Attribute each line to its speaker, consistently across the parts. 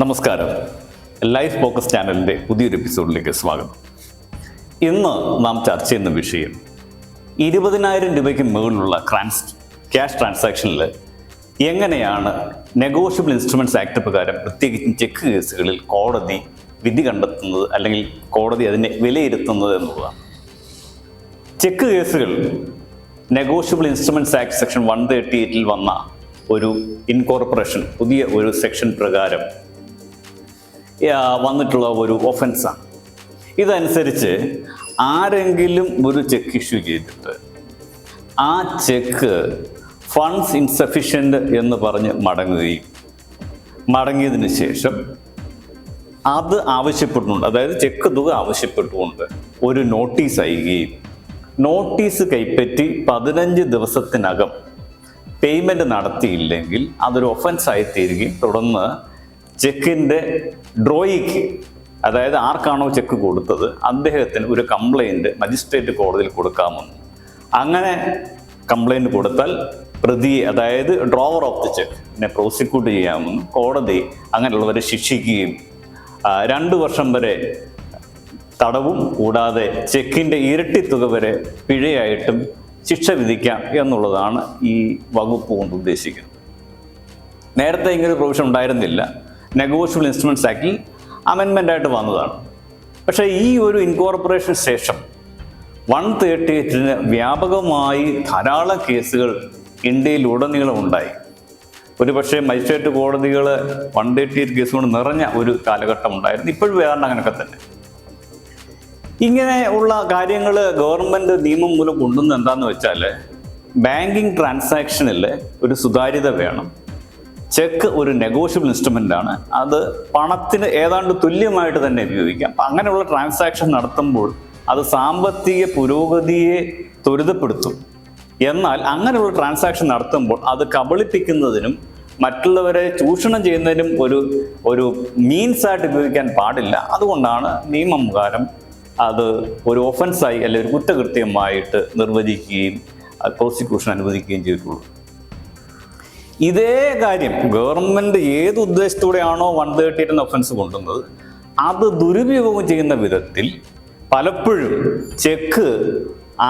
Speaker 1: നമസ്കാരം. Life focus ചാനലിന്റെ പുതിയൊരു എപ്പിസോഡിലേക്ക് സ്വാഗതം. ഇന്ന് നാം ചർച്ച ചെയ്യുന്ന വിഷയം ഇരുപതിനായിരം രൂപയ്ക്ക് മുകളിലുള്ള ട്രാൻസ് ക്യാഷ് ട്രാൻസാക്ഷനിൽ എങ്ങനെയാണ് നെഗോഷ്യബിൾ ഇൻസ്ട്രുമെന്റ്സ് ആക്ട് പ്രകാരം പ്രത്യേകിച്ചും ചെക്ക് കേസുകളിൽ കോടതി വിധി കണ്ടെത്തുന്നത് അല്ലെങ്കിൽ കോടതി അതിനെ വിലയിരുത്തുന്നത് എന്നുള്ളതാണ്. ചെക്ക് കേസുകൾ negotiable instruments act section one thirty എയ്റ്റിൽ വന്ന ഒരു ഇൻകോർപ്പറേഷൻ പുതിയ ഒരു സെക്ഷൻ പ്രകാരം വന്നിട്ടുള്ള ഒരു ഒഫൻസാണ് ഇതനുസരിച്ച് ആരെങ്കിലും ഒരു ചെക്ക് ഇഷ്യൂ ചെയ്തിട്ട് ആ ചെക്ക് ഫണ്ട്സ് ഇൻസഫിഷ്യന്റ് എന്ന് പറഞ്ഞ് മടങ്ങുകയും മടങ്ങിയതിന് ശേഷം അത് ആവശ്യപ്പെട്ടുകൊണ്ട് അതായത് ചെക്ക് തുക ആവശ്യപ്പെട്ടുകൊണ്ട് ഒരു നോട്ടീസ് അയക്കുകയും നോട്ടീസ് കൈപ്പറ്റി പതിനഞ്ച് ദിവസത്തിനകം പേയ്മെന്റ് നടത്തിയില്ലെങ്കിൽ അതൊരു ഒഫൻസ് ആയിത്തീരുകയും തുടർന്ന് ചെക്കിന്റെ ഡ്രോയിക്ക് അതായത് ആർക്കാണോ ചെക്ക് കൊടുത്തത് അദ്ദേഹത്തിന് ഒരു കംപ്ലൈന്റ് മജിസ്ട്രേറ്റ് കോടതിയിൽ കൊടുക്കാമെന്ന്. അങ്ങനെ കംപ്ലൈന്റ് കൊടുത്താൽ പ്രതിയെ അതായത് drawer of the cheque prosecute ചെയ്യാമെന്നും കോടതി അങ്ങനെയുള്ളവരെ ശിക്ഷിക്കുകയും രണ്ട് വർഷം വരെ തടവും കൂടാതെ ചെക്കിന്റെ ഇരട്ടി തുക വരെ പിഴയായിട്ടും ശിക്ഷ വിധിക്കാം എന്നുള്ളതാണ് ഈ വകുപ്പ് കൊണ്ട് ഉദ്ദേശിക്കുന്നത്. നേരത്തെ ഇങ്ങനൊരു പ്രൊവിഷൻ ഉണ്ടായിരുന്നില്ല. നെഗോഷ്യബിൾ ഇൻസ്ട്രുമെന്റ്സ് ആക്ടിൽ അമെൻമെന്റ് ആയിട്ട് വന്നതാണ്. പക്ഷേ ഈ ഒരു ഇൻകോർപ്പറേഷൻ ശേഷം വൺ തേർട്ടി എയ്റ്റിന് വ്യാപകമായി ധാരാളം കേസുകൾ ഇന്ത്യയിൽ ഉടനീളം ഉണ്ടായി. ഒരുപക്ഷെ മജിസ്ട്രേറ്റ് കോടതികൾ വൺ തേർട്ടി എയ്റ്റ് കേസ് കൊണ്ട് നിറഞ്ഞ ഒരു കാലഘട്ടം ഉണ്ടായിരുന്നു. ഇപ്പോഴും വേറെ അങ്ങനെയൊക്കെ തന്നെ. ഇങ്ങനെ ഉള്ള കാര്യങ്ങൾ ഗവൺമെന്റ് നിയമം മൂലം കൊണ്ടുവന്ന് എന്താണെന്ന് വെച്ചാൽ ബാങ്കിങ് ട്രാൻസാക്ഷനിൽ ഒരു സുതാര്യത വേണം. ചെക്ക് ഒരു നെഗോഷ്യബിൾ ഇൻസ്ട്രുമെന്റ് ആണ്. അത് പണത്തിന് ഏതാണ്ട് തുല്യമായിട്ട് തന്നെ ഉപയോഗിക്കാം. അപ്പം അങ്ങനെയുള്ള ട്രാൻസാക്ഷൻ നടത്തുമ്പോൾ അത് സാമ്പത്തിക പുരോഗതിയെ ത്വരിതപ്പെടുത്തും. എന്നാൽ അങ്ങനെയുള്ള ട്രാൻസാക്ഷൻ നടത്തുമ്പോൾ അത് കബളിപ്പിക്കുന്നതിനും മറ്റുള്ളവരെ ചൂഷണം ചെയ്യുന്നതിനും ഒരു ഒരു മീൻസ് ആയിട്ട് ഉപയോഗിക്കാൻ പാടില്ല. അതുകൊണ്ടാണ് നിയമം പ്രകാരം അത് ഒരു ഒഫൻസായി അല്ലെങ്കിൽ ഒരു കുറ്റകൃത്യമായിട്ട് നിർവചിക്കുകയും പ്രോസിക്യൂഷൻ അനുവദിക്കുകയും ചെയ്തിട്ടുള്ളൂ ഇതേ കാര്യം ഗവൺമെന്റ് ഏത് ഉദ്ദേശത്തോടെയാണോ വൺ തേർട്ടി എയ്റ്റ് ഒഫൻസ് കൊണ്ടുവന്നത് അത് ദുരുപയോഗം ചെയ്യുന്ന വിധത്തിൽ പലപ്പോഴും ചെക്ക്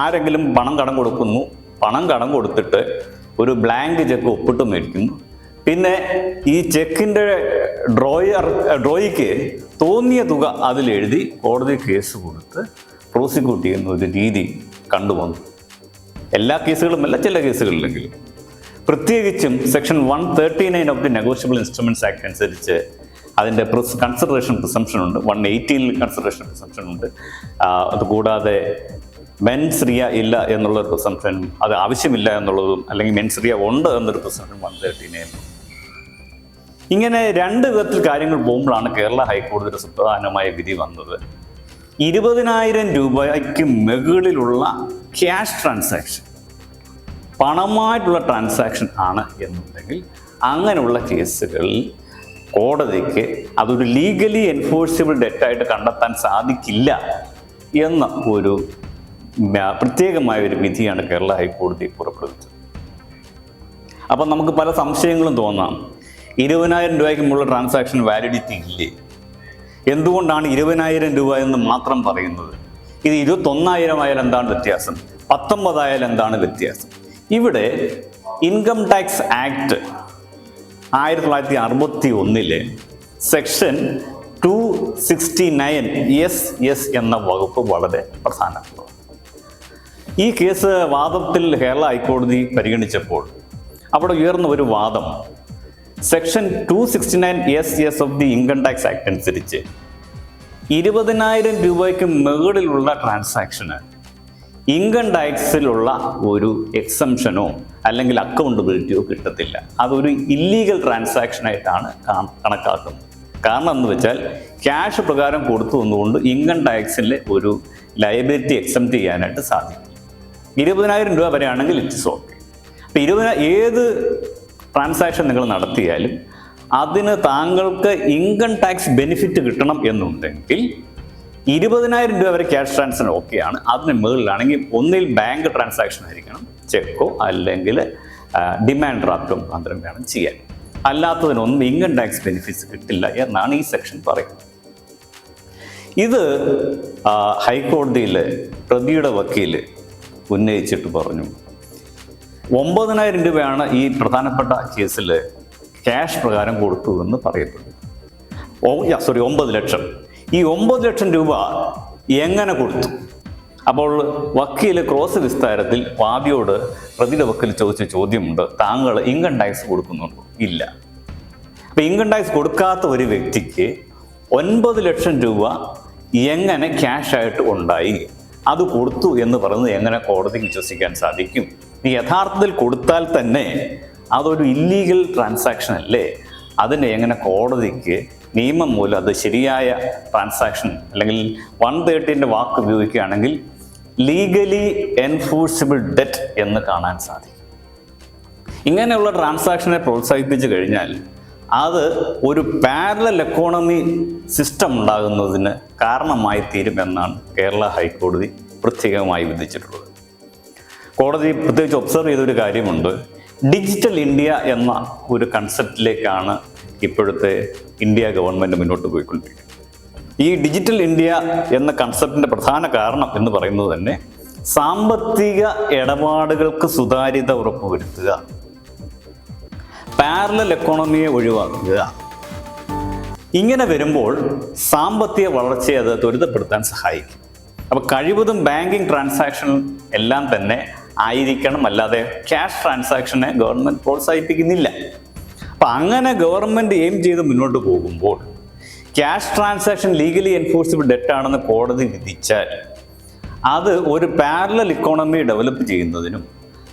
Speaker 1: ആരെങ്കിലും പണം കടം കൊടുക്കുന്നു പണം കടം കൊടുത്തിട്ട് ഒരു ബ്ലാങ്ക് ചെക്ക് ഒപ്പിട്ട് മേടിക്കുന്നു. പിന്നെ ഈ ചെക്കിന്റെ ഡ്രോയർ ഡ്രോയിക്ക് തോന്നിയ തുക അതിലെഴുതി കോടതി കേസ് കൊടുത്ത് പ്രോസിക്യൂട്ട് ചെയ്യുന്ന ഒരു രീതി കണ്ടുവന്നു. എല്ലാ കേസുകളുമല്ല ചില കേസുകളിലെങ്കിലും പ്രത്യേകിച്ചും section one thirty nine of the negotiable instruments act അനുസരിച്ച് അതിന്റെ പ്രിസ് കൺസിഡറേഷൻ പ്രിസംഷൻ ഉണ്ട്. വൺ എയ്റ്റീനിൽ കൺസിഡറേഷൻ പ്രിസംഷൻ ഉണ്ട്. അതുകൂടാതെ അതുകൂടാതെ മെൻസ്രിയ ഇല്ല എന്നുള്ള പ്രിസംഷനും അത് ആവശ്യമില്ല എന്നുള്ളതും അല്ലെങ്കിൽ മെൻസ്രിയ ഉണ്ട് എന്നൊരു പ്രിസംഷൻ വൺ തേർട്ടി നയൻ ഇങ്ങനെ രണ്ട് വിധത്തിൽ കാര്യങ്ങൾ പോകുമ്പോഴാണ് കേരള ഹൈക്കോടതിയുടെ സുപ്രധാനമായ വിധി വന്നത്. ഇരുപതിനായിരം രൂപയ്ക്ക് മുകളിലുള്ള ക്യാഷ് ട്രാൻസാക്ഷൻ. പണമായിട്ടുള്ള ട്രാൻസാക്ഷൻ ആണ് എന്നുണ്ടെങ്കിൽ അങ്ങനെയുള്ള കേസുകളിൽ കോടതിക്ക് അതൊരു ലീഗലി എൻഫോഴ്സിബിൾ ഡെറ്റായിട്ട് കണ്ടെത്താൻ സാധിക്കില്ല എന്ന ഒരു പ്രത്യേകമായ ഒരു വിധിയാണ് കേരള ഹൈക്കോടതി പുറപ്പെടുവിച്ചത്. അപ്പം നമുക്ക് പല സംശയങ്ങളും തോന്നാം. ഇരുപതിനായിരം രൂപയ്ക്ക് മുകളിൽ ട്രാൻസാക്ഷൻ വാലിഡിറ്റി ഇല്ലേ? എന്തുകൊണ്ടാണ് ഇരുപതിനായിരം രൂപ എന്ന് മാത്രം പറയുന്നത്? ഇത് ഇരുപത്തൊന്നായിരം ആയാൽ എന്താണ് വ്യത്യാസം? പത്തൊമ്പതായാലും എന്താണ് വ്യത്യാസം? ഇവിടെ ഇൻകം ടാക്സ് ആക്ട് ആയിരത്തി തൊള്ളായിരത്തി അറുപത്തി ഒന്നിലെ section two sixty nine S S എന്ന വകുപ്പ് വളരെ പ്രധാനപ്പെട്ടതാണ് ഈ കേസ് വാദത്തിൽ കേരള ഹൈക്കോടതി പരിഗണിച്ചപ്പോൾ അവിടെ ഉയർന്ന ഒരു വാദം. Section two sixty nine S S of the income tax act അനുസരിച്ച് ഇരുപതിനായിരം രൂപയ്ക്ക് മുകളിലുള്ള ട്രാൻസാക്ഷന് ഇൻകം ടാക്സിലുള്ള ഒരു എക്സംഷനോ അല്ലെങ്കിൽ അക്കൗണ്ടബിലിറ്റിയോ കിട്ടത്തില്ല. അതൊരു ഇല്ലീഗൽ കാ- കണക്കാക്കുന്നത്. കാരണം എന്ന് വെച്ചാൽ ക്യാഷ് പ്രകാരം കൊടുത്തു വന്നുകൊണ്ട് ഇൻകം ടാക്സിലെ ഒരു ലയബിലിറ്റി എക്സംപ്റ്റ് ചെയ്യാനായിട്ട് സാധിക്കും ഇരുപതിനായിരം രൂപ വരെയാണെങ്കിൽ ഇറ്റ്സ് ഓക്കെ അപ്പം ഇരുപതിന ഏത് ട്രാൻസാക്ഷൻ നിങ്ങൾ നടത്തിയാലും അതിന് താങ്കൾക്ക് ഇൻകം ടാക്സ് ബെനിഫിറ്റ് കിട്ടണം എന്നുണ്ടെങ്കിൽ ഇരുപതിനായിരം രൂപ വരെ ക്യാഷ് ട്രാൻസാക്ഷൻ ഓക്കെയാണ് അതിന് മുകളിലാണെങ്കിൽ ഒന്നിൽ ബാങ്ക് ട്രാൻസാക്ഷൻ ആയിരിക്കണം. ചെക്കോ അല്ലെങ്കിൽ ഡിമാൻഡ് ഡ്രാഫ്റ്റോ മാത്രം വേണം ചെയ്യാൻ. അല്ലാത്തതിനൊന്നും ഇൻകം ടാക്സ് ബെനിഫിറ്റ്സ് കിട്ടില്ല എന്നാണ് ഈ സെക്ഷൻ പറയുന്നത്. ഇത് ഹൈക്കോടതിയിൽ പ്രതിയുടെ വക്കീൽ ഉന്നയിച്ചിട്ട് പറഞ്ഞു. ഒമ്പതിനായിരം രൂപയാണ് ഈ പ്രധാനപ്പെട്ട കേസിൽ ക്യാഷ് പ്രകാരം കൊടുത്തു എന്ന് പറയപ്പെടുന്നു. ഓ സോറി ഒമ്പത് ലക്ഷം. ഈ ഒമ്പത് ലക്ഷം രൂപ എങ്ങനെ കൊടുത്തു? അപ്പോൾ വക്കീൽ ക്രോസ് വിസ്താരത്തിൽ വാദിയോട് പ്രതിയുടെ വക്കീൽ ചോദിച്ച ചോദ്യമുണ്ട്. താങ്കൾ ഇൻകം ടാക്സ് കൊടുക്കുന്നുണ്ടോ? ഇല്ല. അപ്പൊ ഇൻകം ടാക്സ് കൊടുക്കാത്ത ഒരു വ്യക്തിക്ക് ഒൻപത് ലക്ഷം രൂപ എങ്ങനെ ക്യാഷ് ആയിട്ട് ഉണ്ടായി? അത് കൊടുത്തു എന്ന് പറയുന്നത് എങ്ങനെ കോടതിക്ക് വിശ്വസിക്കാൻ സാധിക്കും? നീ യഥാർത്ഥത്തിൽ കൊടുത്താൽ തന്നെ അതൊരു ഇല്ലീഗൽ ട്രാൻസാക്ഷൻ അല്ലേ? അതിനെ എങ്ങനെ കോടതിക്ക് നിയമം മൂലം അത് ശരിയായ ട്രാൻസാക്ഷൻ അല്ലെങ്കിൽ വൺ തേർട്ടീന്റെ വാക്ക് ഉപയോഗിക്കുകയാണെങ്കിൽ ലീഗലി എൻഫോഴ്സിബിൾ ഡെറ്റ് എന്ന് കാണാൻ സാധിക്കും. ഇങ്ങനെയുള്ള ട്രാൻസാക്ഷനെ പ്രോത്സാഹിപ്പിച്ചു കഴിഞ്ഞാൽ അത് ഒരു പാരലൽ എക്കോണമി സിസ്റ്റം ഉണ്ടാകുന്നതിന് കാരണമായി തീരുമെന്നാണ് കേരള ഹൈക്കോടതി പ്രത്യേകമായി വിധിച്ചിട്ടുള്ളത്. കോടതി പ്രത്യേകിച്ച് ഒബ്സർവ് ചെയ്തൊരു കാര്യമുണ്ട്. ഡിജിറ്റൽ ഇന്ത്യ എന്ന ഒരു കൺസെപ്റ്റിലേക്കാണ് ഇപ്പോഴത്തെ ഇന്ത്യ ഗവൺമെന്റ് മുന്നോട്ട് പോയിക്കൊണ്ടിരിക്കുന്നത്. ഈ ഡിജിറ്റൽ ഇന്ത്യ എന്ന കൺസെപ്റ്റിന്റെ പ്രധാന കാരണം എന്ന് പറയുന്നത് തന്നെ സാമ്പത്തിക ഇടപാടുകൾക്ക് സുതാര്യത ഉറപ്പുവരുത്തുക പാരലൽ എക്കോണമിയെ ഒഴിവാക്കുക. ഇങ്ങനെ വരുമ്പോൾ സാമ്പത്തിക വളർച്ചയെ അത് ത്വരിതപ്പെടുത്താൻ സഹായിക്കും. അപ്പോൾ കഴിവതും ബാങ്കിങ് ട്രാൻസാക്ഷൻ എല്ലാം തന്നെ ആയിരിക്കണം അല്ലാതെ ക്യാഷ് ട്രാൻസാക്ഷനെ ഗവൺമെന്റ് പ്രോത്സാഹിപ്പിക്കുന്നില്ല. അപ്പം അങ്ങനെ ഗവൺമെന്റ് എയിം ചെയ്ത് മുന്നോട്ട് പോകുമ്പോൾ cash transaction legally enforceable debt ആണെന്ന് കോടതി വിധിച്ചാൽ അത് ഒരു പാരലൽ ഇക്കോണമി ഡെവലപ്പ് ചെയ്യുന്നതിനും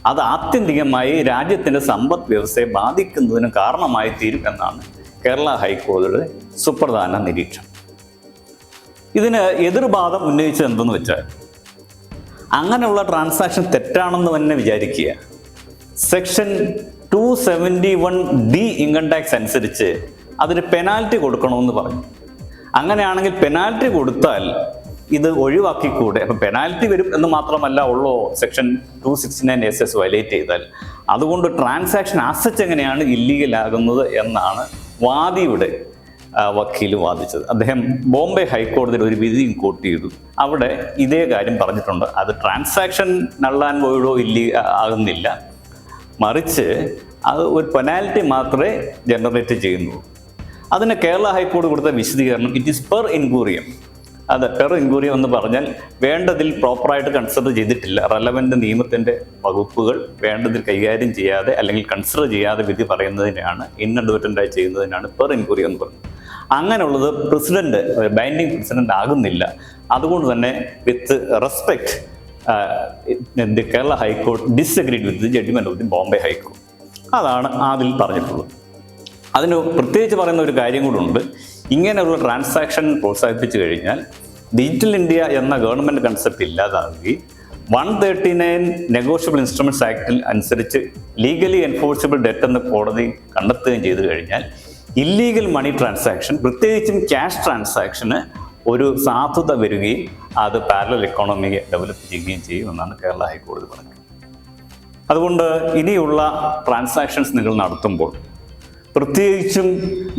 Speaker 1: അത് ആത്യന്തികമായി രാജ്യത്തിന്റെ സമ്പദ് വ്യവസ്ഥയെ ബാധിക്കുന്നതിനും കാരണമായി തീരും എന്നാണ് കേരള ഹൈക്കോടതിയുടെ സുപ്രധാന നിരീക്ഷണം. ഇതിന് എതിർവാദം ഉന്നയിച്ചത് എന്തെന്ന് വെച്ചാൽ അങ്ങനെയുള്ള ട്രാൻസാക്ഷൻ തെറ്റാണെന്ന് തന്നെ വിചാരിക്കുക. Section two seventy one D income tax അനുസരിച്ച് അതിന് പെനാൽറ്റി കൊടുക്കണമെന്ന് പറഞ്ഞു. അങ്ങനെയാണെങ്കിൽ പെനാൽറ്റി കൊടുത്താൽ ഇത് ഒഴിവാക്കിക്കൂടെ? അപ്പം പെനാൽറ്റി വരും എന്ന് മാത്രമല്ല ഉള്ളൂ section two sixty nine S S violate ചെയ്താൽ. അതുകൊണ്ട് ട്രാൻസാക്ഷൻ അസറ്റ് എങ്ങനെയാണ് ഇല്ലീഗൽ ആകുന്നത് എന്നാണ് വാദിയുടെ വക്കീൽ വാദിച്ചത്. അദ്ദേഹം ബോംബെ ഹൈക്കോടതിയിൽ ഒരു വിധിയും കോട്ട് ചെയ്തു. അവിടെ ഇതേ കാര്യം പറഞ്ഞിട്ടുണ്ട്. അത് ട്രാൻസാക്ഷൻ നള്ളാൻ പോയിടോ ഇല്ല ആകുന്നില്ല. മറിച്ച് അത് ഒരു പെനാൽറ്റി മാത്രമേ ജനറേറ്റ് ചെയ്യുന്നുള്ളൂ അതിന് കേരള ഹൈക്കോടതി കൊടുത്ത വിശദീകരണം ഇറ്റ് ഈസ് പെർ ഇൻക്വറിയം അത് പെർ ഇൻക്വറിയം എന്ന് പറഞ്ഞാൽ വേണ്ടതിൽ പ്രോപ്പറായിട്ട് കൺസിഡർ ചെയ്തിട്ടില്ല. റെലവന്റ് നിയമത്തിന്റെ വകുപ്പുകൾ വേണ്ടതിൽ കൈകാര്യം ചെയ്യാതെ അല്ലെങ്കിൽ കൺസിഡർ ചെയ്യാതെ വിധി പറയുന്നതിനാണ് ഇന്നഡ്വറ്റന്റായി ചെയ്യുന്നതിനാണ് പെർ ഇൻക്വറി എന്ന് പറയുന്നത് അങ്ങനെയുള്ളത് പ്രസിഡന്റ് ബൈൻഡിങ് പ്രസിഡന്റ് ആകുന്നില്ല. അതുകൊണ്ട് തന്നെ with respect the Kerala high court disagreed with the judgment of the Bombay high court അതാണ് അതിൽ പറഞ്ഞിട്ടുള്ളത്. അതിന് പ്രത്യേകിച്ച് പറയുന്ന ഒരു കാര്യം കൂടുണ്ട് ഇങ്ങനെയുള്ള ട്രാൻസാക്ഷൻ പ്രോത്സാഹിപ്പിച്ചു കഴിഞ്ഞാൽ ഡിജിറ്റൽ ഇന്ത്യ എന്ന ഗവൺമെന്റ് കൺസെപ്റ്റ് ഇല്ലാതാവുകയും one thirty nine negotiable instruments ആക്ടിൽ അനുസരിച്ച് ലീഗലി എൻഫോഴ്സിബിൾ ഡെറ്റ് എന്ന് കോടതി കണ്ടെത്തുകയും ചെയ്തു കഴിഞ്ഞാൽ ഇല്ലീഗൽ മണി ട്രാൻസാക്ഷൻ പ്രത്യേകിച്ചും ക്യാഷ് ട്രാൻസാക്ഷന് ഒരു സാധുത വരികയും അത് പാരലൽ എക്കോണമിയെ ഡെവലപ്പ് ചെയ്യുകയും ചെയ്യുമെന്നാണ് കേരള ഹൈക്കോടതി പറഞ്ഞത് അതുകൊണ്ട് ഇനിയുള്ള ട്രാൻസാക്ഷൻസ് നിങ്ങൾ നടത്തുമ്പോൾ പ്രത്യേകിച്ചും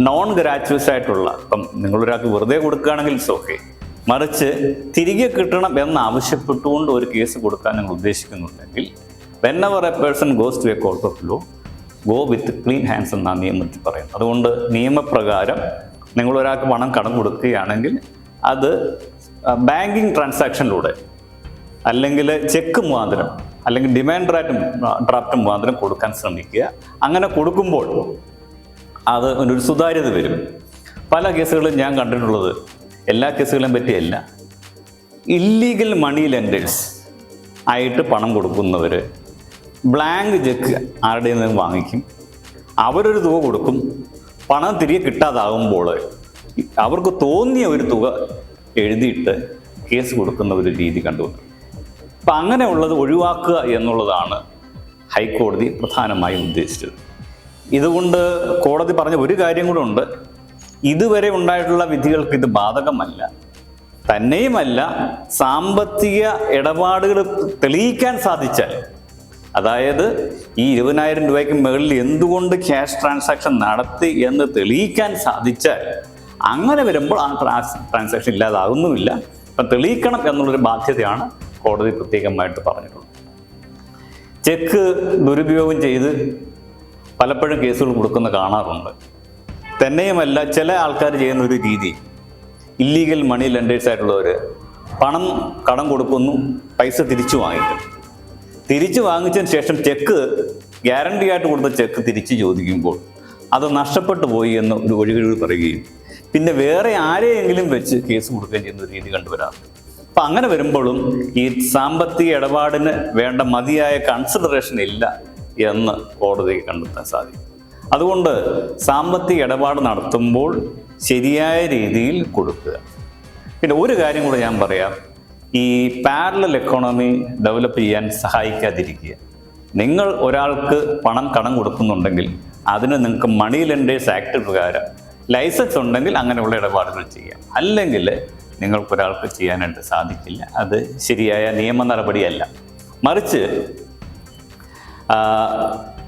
Speaker 1: നോൺ ഗ്രാറ്റുവസ് ആയിട്ടുള്ള ഇപ്പം നിങ്ങളൊരാൾക്ക് വെറുതെ കൊടുക്കുകയാണെങ്കിൽ ഓക്കെ മറിച്ച് തിരികെ കിട്ടണം എന്ന് ആവശ്യപ്പെട്ടുകൊണ്ട് ഒരു കേസ് കൊടുക്കാൻ നിങ്ങൾ ഉദ്ദേശിക്കുന്നുണ്ടെങ്കിൽ whenever a person goes to a court of law go with clean hands എന്നാണ് നിയമത്തിൽ പറയുന്നത്. അതുകൊണ്ട് നിയമപ്രകാരം നിങ്ങൾ ഒരാൾക്ക് പണം കടം കൊടുക്കുകയാണെങ്കിൽ അത് ബാങ്കിങ് ട്രാൻസാക്ഷനിലൂടെ അല്ലെങ്കിൽ ചെക്ക് മുഖാന്തരം അല്ലെങ്കിൽ ഡിമാൻഡ് ഡ്രാഫ്റ്റ് ഡ്രാഫ്റ്റ് മുഖാന്തരം കൊടുക്കാൻ ശ്രമിക്കുക. അങ്ങനെ കൊടുക്കുമ്പോൾ അത് ഒരു സുതാര്യത വരും. പല കേസുകളും ഞാൻ കണ്ടിട്ടുള്ളത് എല്ലാ കേസുകളെയും പറ്റിയല്ല. ഇല്ലീഗൽ മണി ലെൻഡേഴ്സ് ആയിട്ട് പണം കൊടുക്കുന്നവർ ബ്ലാങ്ക് ചെക്ക് ആരുടെ നിന്ന് വാങ്ങിക്കും? അവരൊരു തുക കൊടുക്കും. പണം തിരികെ കിട്ടാതാകുമ്പോൾ അവർക്ക് തോന്നിയ ഒരു തുക എഴുതിയിട്ട് കേസ് കൊടുക്കുന്ന ഒരു രീതി കണ്ടുവന്നു അപ്പം അങ്ങനെയുള്ളത് ഒഴിവാക്കുക എന്നുള്ളതാണ് ഹൈക്കോടതി പ്രധാനമായും ഉദ്ദേശിച്ചത്. ഇതുകൊണ്ട് കോടതി പറഞ്ഞ ഒരു കാര്യം കൂടെ ഉണ്ട്. ഇതുവരെ ഉണ്ടായിട്ടുള്ള വിധികൾക്ക് ഇത് ബാധകമല്ല. തന്നെയുമല്ല സാമ്പത്തിക ഇടപാടുകൾ തെളിയിക്കാൻ സാധിച്ചാൽ അതായത് ഈ ഇരുപതിനായിരം രൂപയ്ക്ക് മുകളിൽ എന്തുകൊണ്ട് ക്യാഷ് ട്രാൻസാക്ഷൻ നടത്തി എന്ന് തെളിയിക്കാൻ സാധിച്ചാൽ അങ്ങനെ വരുമ്പോൾ ആ ട്രാൻസ് ട്രാൻസാക്ഷൻ ഇല്ലാതാകുന്നുമില്ല. അപ്പം തെളിയിക്കണം എന്നുള്ളൊരു ബാധ്യതയാണ് കോടതി പ്രത്യേകമായിട്ട് പറഞ്ഞിട്ടുള്ളത്. ചെക്ക് ദുരുപയോഗം ചെയ്ത് പലപ്പോഴും കേസുകൾ കൊടുക്കുന്ന കാണാറുണ്ട്. തന്നെയുമല്ല ചില ആൾക്കാർ ചെയ്യുന്ന ഒരു രീതി. ഇല്ലീഗൽ മണി ലെൻഡേഴ്സ് ആയിട്ടുള്ളവർ പണം കടം കൊടുക്കുന്നു പൈസ തിരിച്ചു വാങ്ങിക്കും തിരിച്ചു വാങ്ങിച്ചതിന് ശേഷം ചെക്ക് ഗ്യാരണ്ടി ആയിട്ട് കൊടുത്ത ചെക്ക് തിരിച്ചു ചോദിക്കുമ്പോൾ അത് നഷ്ടപ്പെട്ടു പോയി എന്ന് ഒരു ഒഴികഴിവ് പറയുകയും പിന്നെ വേറെ ആരെയെങ്കിലും വെച്ച് കേസ് കൊടുക്കുകയും ചെയ്യുന്ന ഒരു രീതി കണ്ടുവരാറുണ്ട് അപ്പം അങ്ങനെ വരുമ്പോഴും ഈ സാമ്പത്തിക ഇടപാടിന് വേണ്ട മതിയായ കൺസിഡറേഷൻ ഇല്ല എന്ന് കോടതി കണ്ടെത്താൻ സാധിക്കും. അതുകൊണ്ട് സാമ്പത്തിക ഇടപാട് നടത്തുമ്പോൾ ശരിയായ രീതിയിൽ കൊടുക്കുക. പിന്നെ ഒരു കാര്യം കൂടെ ഞാൻ പറയാം. ഈ പാരലൽ എക്കോണമി ഡെവലപ്പ് ചെയ്യാൻ സഹായിക്കാതിരിക്കുക. നിങ്ങൾ ഒരാൾക്ക് പണം കടം കൊടുക്കുന്നുണ്ടെങ്കിൽ അതിന് നിങ്ങൾക്ക് മണി ലെൻഡേഴ്സ് ആക്ട് പ്രകാരം ലൈസൻസ് ഉണ്ടെങ്കിൽ അങ്ങനെയുള്ള ഇടപാടുകൾ ചെയ്യാം അല്ലെങ്കിൽ നിങ്ങൾക്ക് ഒരാൾക്ക് ചെയ്യാനായിട്ട് സാധിക്കില്ല. അത് ശരിയായ നിയമ നടപടിയല്ല. മറിച്ച്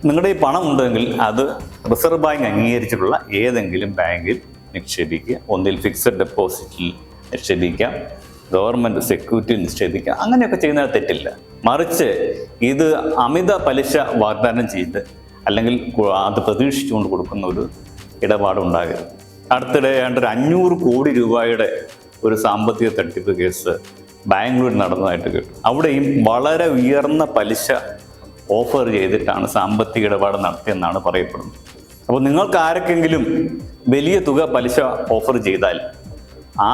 Speaker 1: നിങ്ങളുടെ ഈ പണം ഉണ്ടെങ്കിൽ അത് റിസർവ് ബാങ്ക് അംഗീകരിച്ചിട്ടുള്ള ഏതെങ്കിലും ബാങ്കിൽ നിക്ഷേപിക്കുക. ഒന്നിൽ ഫിക്സഡ് ഡെപ്പോസിറ്റിൽ നിക്ഷേപിക്കാം. ഗവൺമെന്റ് സെക്യൂരിറ്റി നിഷേധിക്കുക. അങ്ങനെയൊക്കെ ചെയ്യുന്നത് തെറ്റില്ല. മറിച്ച് ഇത് അമിത പലിശ വാഗ്ദാനം ചെയ്ത് അല്ലെങ്കിൽ അത് പ്രതീക്ഷിച്ചുകൊണ്ട് കൊടുക്കുന്ന ഒരു ഇടപാടുണ്ടാകരുത്. അടുത്തിടെ ഏതാണ്ട് ഒരു അഞ്ഞൂറ് കോടി രൂപയുടെ ഒരു സാമ്പത്തിക തട്ടിപ്പ് കേസ് ബാംഗ്ലൂരിൽ നടന്നതായിട്ട് കേട്ടു. അവിടെയും വളരെ ഉയർന്ന പലിശ ഓഫർ ചെയ്തിട്ടാണ് സാമ്പത്തിക ഇടപാട് നടത്തിയെന്നാണ് പറയപ്പെടുന്നത്. അപ്പോൾ നിങ്ങൾക്ക് ആരൊക്കെങ്കിലും വലിയ തുക പലിശ ഓഫർ ചെയ്താൽ ആ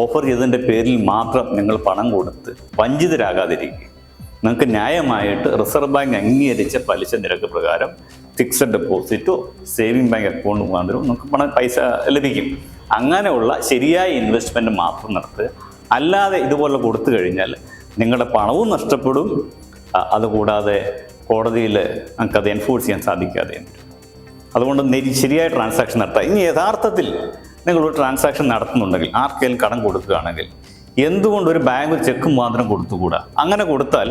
Speaker 1: ഓഫർ ചെയ്തതിന്റെ പേരിൽ മാത്രം നിങ്ങൾ പണം കൊടുത്ത് വഞ്ചിതരാകാതിരിക്കുക. നിങ്ങൾക്ക് ന്യായമായിട്ട് റിസർവ് ബാങ്ക് അംഗീകരിച്ച പലിശ നിരക്ക് പ്രകാരം ഫിക്സഡ് ഡെപ്പോസിറ്റോ സേവിംഗ് ബാങ്ക് അക്കൗണ്ട് മുഖാന്തരവും നിങ്ങൾക്ക് പണം പൈസ ലഭിക്കും. അങ്ങനെയുള്ള ശരിയായ ഇൻവെസ്റ്റ്മെന്റ് മാത്രം നടത്തുക അല്ലാതെ ഇതുപോലെ കൊടുത്തു കഴിഞ്ഞാൽ നിങ്ങളുടെ പണവും നഷ്ടപ്പെടും. അതുകൂടാതെ കോടതിയിൽ നിങ്ങൾക്ക് നമുക്കത് എൻഫോഴ്സ് ചെയ്യാൻ സാധിക്കാതെ അതുകൊണ്ട് ശരിയായ ട്രാൻസാക്ഷൻ നടത്താം. ഇനി യഥാർത്ഥത്തിൽ നിങ്ങൾ ഒരു ട്രാൻസാക്ഷൻ നടത്തുന്നുണ്ടെങ്കിൽ ആർക്കെങ്കിലും കടം കൊടുക്കുകയാണെങ്കിൽ എന്തുകൊണ്ട് ഒരു ബാങ്ക് ചെക്ക് മാത്രം കൊടുത്തുകൂടാ? അങ്ങനെ കൊടുത്താൽ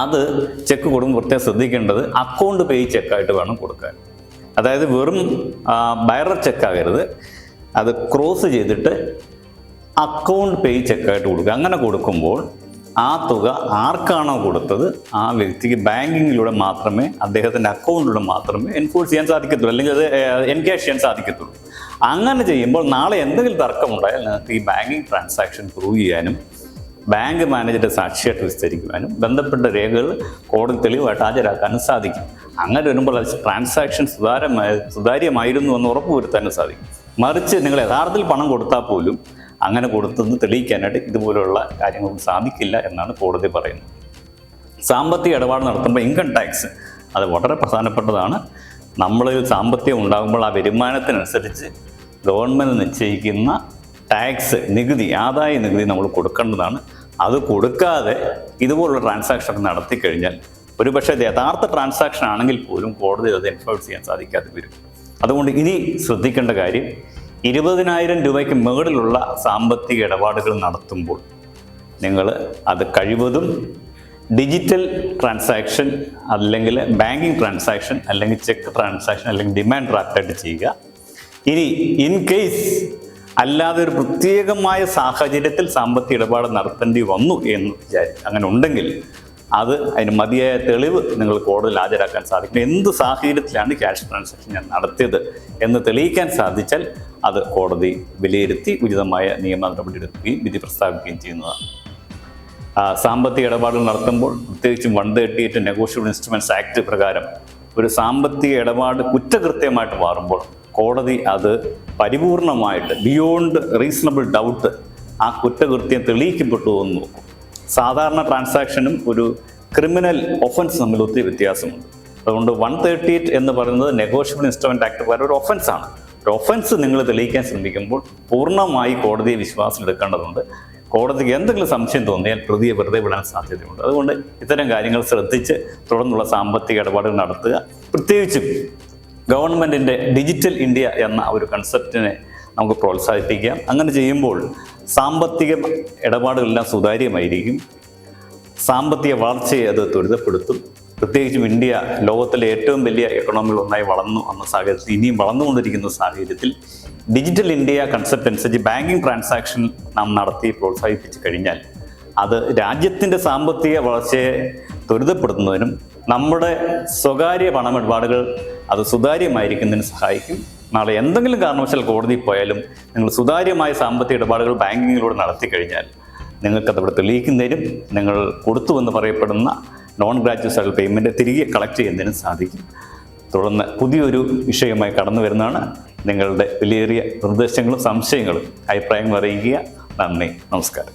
Speaker 1: അത് ചെക്ക് കൊടുക്കുമ്പോൾ പ്രത്യേകം ശ്രദ്ധിക്കേണ്ടത് അക്കൗണ്ട് പേ ചെക്കായിട്ട് വേണം കൊടുക്കാൻ. അതായത് വെറും ബയറർ ചെക്കാകരുത് അത് ക്രോസ് ചെയ്തിട്ട് അക്കൗണ്ട് പേ ചെക്കായിട്ട് കൊടുക്കുക. അങ്ങനെ കൊടുക്കുമ്പോൾ ആ തുക ആർക്കാണോ കൊടുത്തത്? ആ വ്യക്തിക്ക് ബാങ്കിങ്ങിലൂടെ മാത്രമേ അദ്ദേഹത്തിന്റെ അക്കൗണ്ടിലൂടെ മാത്രമേ എൻഫോഴ്സ് ചെയ്യാൻ സാധിക്കത്തുള്ളൂ. അല്ലെങ്കിൽ അത് എൻഗേജ് ചെയ്യാൻ സാധിക്കത്തുള്ളൂ. അങ്ങനെ ചെയ്യുമ്പോൾ നാളെ എന്തെങ്കിലും തർക്കമുണ്ടായാൽ നിങ്ങൾക്ക് ഈ ബാങ്കിങ് ട്രാൻസാക്ഷൻ പ്രൂവ് ചെയ്യാനും ബാങ്ക് മാനേജറുടെ സാക്ഷിയായിട്ട് വിസ്തരിക്കുവാനും ബന്ധപ്പെട്ട രേഖകൾ കോടതി തെളിവായിട്ട് ഹാജരാക്കാനും സാധിക്കും. അങ്ങനെ വരുമ്പോൾ അത് ട്രാൻസാക്ഷൻ സുതാര്യമായി സുതാര്യമായിരുന്നു എന്ന് ഉറപ്പുവരുത്താനും സാധിക്കും. മറിച്ച് നിങ്ങൾ യഥാർത്ഥത്തിൽ പണം കൊടുത്താൽ പോലും അങ്ങനെ കൊടുത്തെന്ന് തെളിയിക്കാനായിട്ട് ഇതുപോലെയുള്ള കാര്യങ്ങൾ സാധിക്കില്ല എന്നാണ് കോടതി പറയുന്നത്. സാമ്പത്തിക ഇടപാട് നടത്തുമ്പോൾ ഇൻകം ടാക്സ് അത് വളരെ പ്രധാനപ്പെട്ടതാണ്. നമ്മൾ സാമ്പത്തികം ഉണ്ടാകുമ്പോൾ ആ വരുമാനത്തിനനുസരിച്ച് ഗവൺമെന്റ് നിശ്ചയിക്കുന്ന ടാക്സ് നികുതി ആദായ നികുതി നമ്മൾ കൊടുക്കേണ്ടതാണ്. അത് കൊടുക്കാതെ ഇതുപോലുള്ള ട്രാൻസാക്ഷൻ നടത്തി കഴിഞ്ഞാൽ ഒരുപക്ഷെ ഇത് യഥാർത്ഥ ട്രാൻസാക്ഷൻ ആണെങ്കിൽ പോലും കോടതി അത് എൻഫോഴ്സ് ചെയ്യാൻ സാധിക്കാതെ വരും. അതുകൊണ്ട് ഇനി ശ്രദ്ധിക്കേണ്ട കാര്യം ഇരുപതിനായിരം രൂപയ്ക്ക് മുകളിലുള്ള സാമ്പത്തിക ഇടപാടുകൾ നടത്തുമ്പോൾ നിങ്ങൾ അത് കഴിവതും ഡിജിറ്റൽ ട്രാൻസാക്ഷൻ അല്ലെങ്കിൽ ബാങ്കിങ് ട്രാൻസാക്ഷൻ അല്ലെങ്കിൽ ചെക്ക് ട്രാൻസാക്ഷൻ അല്ലെങ്കിൽ ഡിമാൻഡ് ഡ്രാഫ്റ്റായിട്ട് ചെയ്യുക. ഇനി ഇൻ കേസ് അല്ലാതെ ഒരു പ്രത്യേകമായ സാഹചര്യത്തിൽ സാമ്പത്തിക ഇടപാട് നടത്തേണ്ടി വന്നു എന്ന് വിചാരി അങ്ങനെ ഉണ്ടെങ്കിൽ അത് അതിന് മതിയായ തെളിവ് നിങ്ങൾ കോടതിയിൽ ഹാജരാക്കാൻ സാധിക്കും. എന്ത് സാഹചര്യത്തിലാണ് ക്യാഷ് ട്രാൻസാക്ഷൻ ഞാൻ നടത്തിയത് എന്ന് തെളിയിക്കാൻ സാധിച്ചാൽ അത് കോടതി വിലയിരുത്തി ഉചിതമായ നിയമ നടപടി എടുക്കുകയും വിധി പ്രസ്താവിക്കുകയും ചെയ്യുന്നതാണ്. സാമ്പത്തിക ഇടപാടുകൾ നടത്തുമ്പോൾ പ്രത്യേകിച്ചും one thirty eight negotiable instruments act പ്രകാരം ഒരു സാമ്പത്തിക ഇടപാട് കുറ്റകൃത്യമായിട്ട് മാറുമ്പോൾ കോടതി അത് പരിപൂർണമായിട്ട് ബിയോണ്ട് റീസണബിൾ ഡൗട്ട് ആ കുറ്റകൃത്യം തെളിയിക്കപ്പെട്ടു എന്ന് നോക്കും. സാധാരണ ട്രാൻസാക്ഷനും ഒരു ക്രിമിനൽ ഒഫൻസ് തമ്മിൽ ഒത്തിരി വ്യത്യാസമുണ്ട്. അതുകൊണ്ട് വൺ തേർട്ടി എയ്റ്റ് എന്ന് പറയുന്നത് നെഗോഷ്യബിൾ ഇൻസ്ട്രുമെന്റ് ആക്ട് പ്രകാരം ഒരു ഒഫൻസ് ആണ് ഒരു ഒഫൻസ് നിങ്ങൾ തെളിയിക്കാൻ ശ്രമിക്കുമ്പോൾ പൂർണമായി കോടതിയെ വിശ്വാസം എടുക്കേണ്ടതുണ്ട്. കോടതിക്ക് എന്തെങ്കിലും സംശയം തോന്നിയാൽ പ്രതിയെ വെറുതെ വിടാൻ സാധ്യതയുണ്ട്. അതുകൊണ്ട് ഇത്തരം കാര്യങ്ങൾ ശ്രദ്ധിച്ച് തുടർന്നുള്ള സാമ്പത്തിക ഇടപാടുകൾ നടത്തുക. പ്രത്യേകിച്ചും ഗവൺമെന്റിന്റെ ഡിജിറ്റൽ ഇന്ത്യ എന്ന ഒരു കൺസെപ്റ്റിനെ നമുക്ക് പ്രോത്സാഹിപ്പിക്കാം. അങ്ങനെ ചെയ്യുമ്പോൾ സാമ്പത്തിക ഇടപാടുകളെല്ലാം സുതാര്യമായിരിക്കും. സാമ്പത്തിക വളർച്ചയെ അത് ത്വരിതപ്പെടുത്തും. പ്രത്യേകിച്ചും ഇന്ത്യ ലോകത്തിലെ ഏറ്റവും വലിയ എക്കണോമികൾ ഒന്നായി വളർന്നു വന്ന സാഹചര്യത്തിൽ ഇനിയും വളർന്നുകൊണ്ടിരിക്കുന്ന സാഹചര്യത്തിൽ ഡിജിറ്റൽ ഇന്ത്യ കൺസെപ്റ്റ് അനുസരിച്ച് ബാങ്കിങ് ട്രാൻസാക്ഷൻ നാം നടത്തി പ്രോത്സാഹിപ്പിച്ചു കഴിഞ്ഞാൽ അത് രാജ്യത്തിന്റെ സാമ്പത്തിക വളർച്ചയെ ത്വരിതപ്പെടുത്തുന്നതിനും നമ്മുടെ സ്വകാര്യ പണമിടപാടുകൾ അത് സുതാര്യമായിരിക്കുന്നതിന് സഹായിക്കും. നാളെ എന്തെങ്കിലും കാരണവശാൽ കോടതിയിൽ പോയാലും നിങ്ങൾ സുതാര്യമായ സാമ്പത്തിക ഇടപാടുകൾ ബാങ്കിങ്ങിലൂടെ നടത്തി കഴിഞ്ഞാൽ നിങ്ങൾക്കത് ഇവിടെ തെളിയിക്കുന്നതിനും നിങ്ങൾ കൊടുത്തു എന്ന് പറയപ്പെടുന്ന നോൺ ഗ്രാജുവേറ്റ് പേയ്മെന്റ് തിരികെ കളക്ട് ചെയ്യുന്നതിനും സാധിക്കും. തുടർന്ന് പുതിയൊരു വിഷയമായി കടന്നു വരുന്നതാണ് നിങ്ങളുടെ വിലയേറിയ നിർദ്ദേശങ്ങളും സംശയങ്ങളും അഭിപ്രായങ്ങളും അറിയിക്കുക. നന്ദി. നമസ്കാരം.